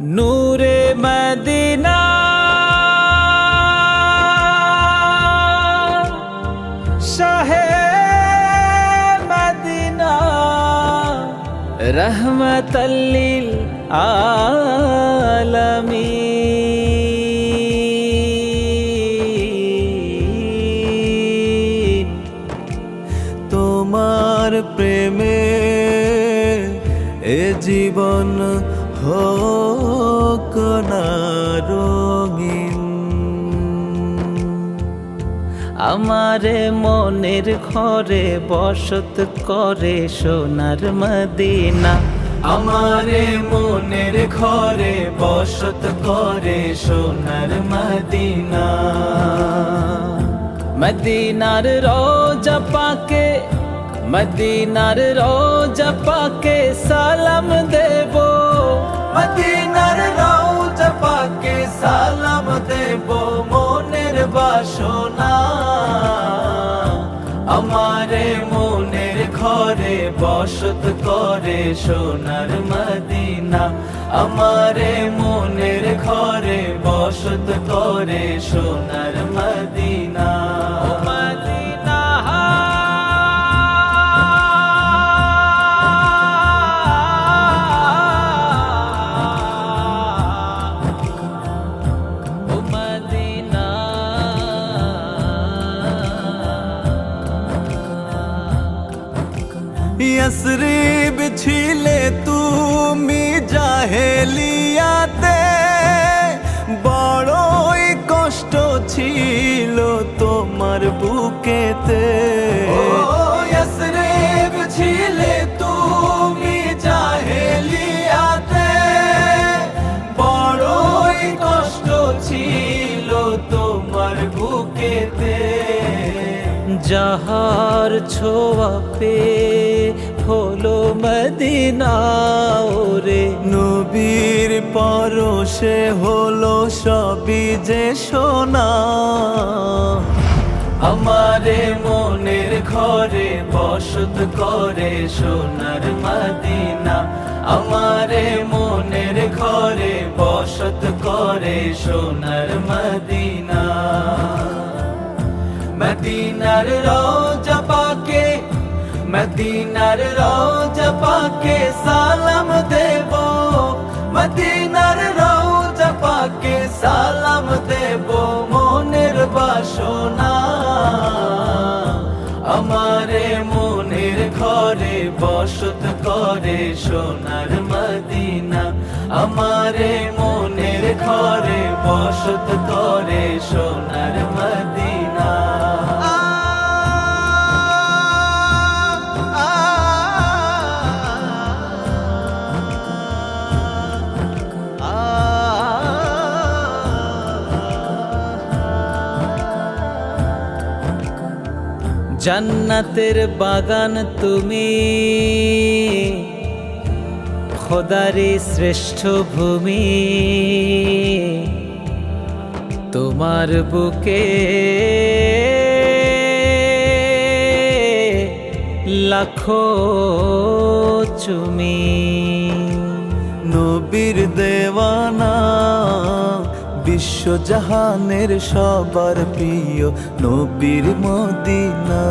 নূরে Medina. শাহে Medina. রহমতল্লিল আলামিন। প্রেমে এ জীবন হোক না রঙিন। আমারে মনের ঘরে বসত করে সোনার মদিনা। আমারে মনের ঘরে বসত করে সোনার মদিনা। মদিনার রোজা পাকে মদিনার রোজা পাকে সালাম দেব। মদিনার রওজা পাকে সালাম দেব, মনের বাসনা। আমারে মনের ঘরে বসত করে সোনার মদিনা। আমারে মনের ঘরে বসত করে সোনার মদিনা। ইয়াসরিব ছিলে তুমি জাহেলিয়াতে বড়ই কষ্ট ছিল তোমার বুকেতে যাহার ছোয়া পে হলো মদিনা ওরে নবীর পরশে হলো সবই যে সোনা। আমারে মনের ঘরে বসত করে সোনার মদিনা। আমারে মনের ঘরে বসত করে সোনার মদিনা। মদিনার রোজা পাকে মদিনার রোজা পাকে সালাম দেব মদিনার রোজা পাকে সালাম দেব মনের বাসনা আমারে মনের ঘরে বসত করে সোনার মদিনা আমারে মনের ঘরে বসত করে সোনার মদিনা জান্নাতের বাগান তুমি। খোদারি শ্রেষ্ঠ ভূমি। তোমার বুকে লাখো চুমি। নবীর দেওয়ানা বিশ্ব জাহানের সবার প্রিয় নবীর মদিনা।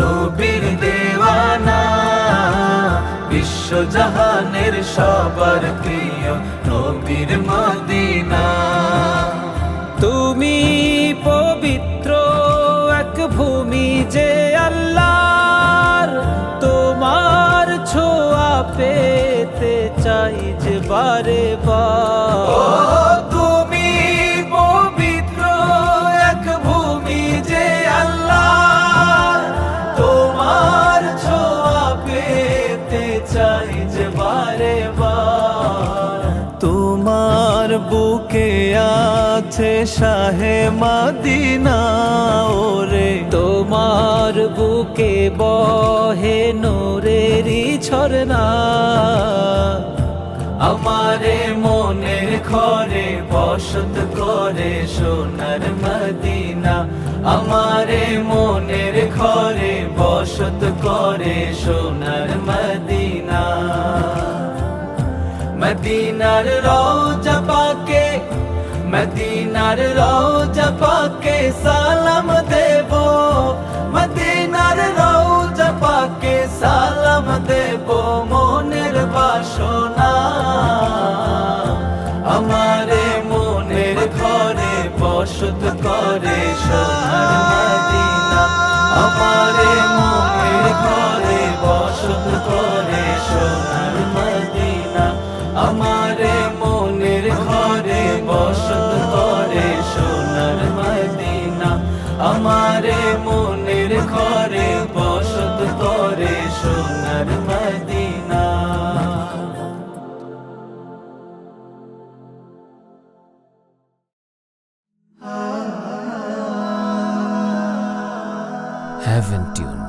নবীর দেওয়ানা বিশ্ব জাহানের সবার প্রিয় নবীর মদিনা। তুমি পবিত্র এক ভূমি যে আল্লাহর তোমার ছোঁয়া পেতে চাই যে বারে বার। বুকে আছে শাহে মাদিনা ওরে? তোমার বুকে বহে নোরেরই ঝরনা আমারে মনের ঘরে বসত করে সোনার মদিনা। আমারে মনের ঘরে বসত করে সোনার মদিনা। মদিনার রোজা মদিনার রোজ পাকে সালাম দেব মদিনার রোজ পাকে সালাম দেব মনের বাসনা আমারে মনের ঘরে বসত করে সোনার haven't tuned.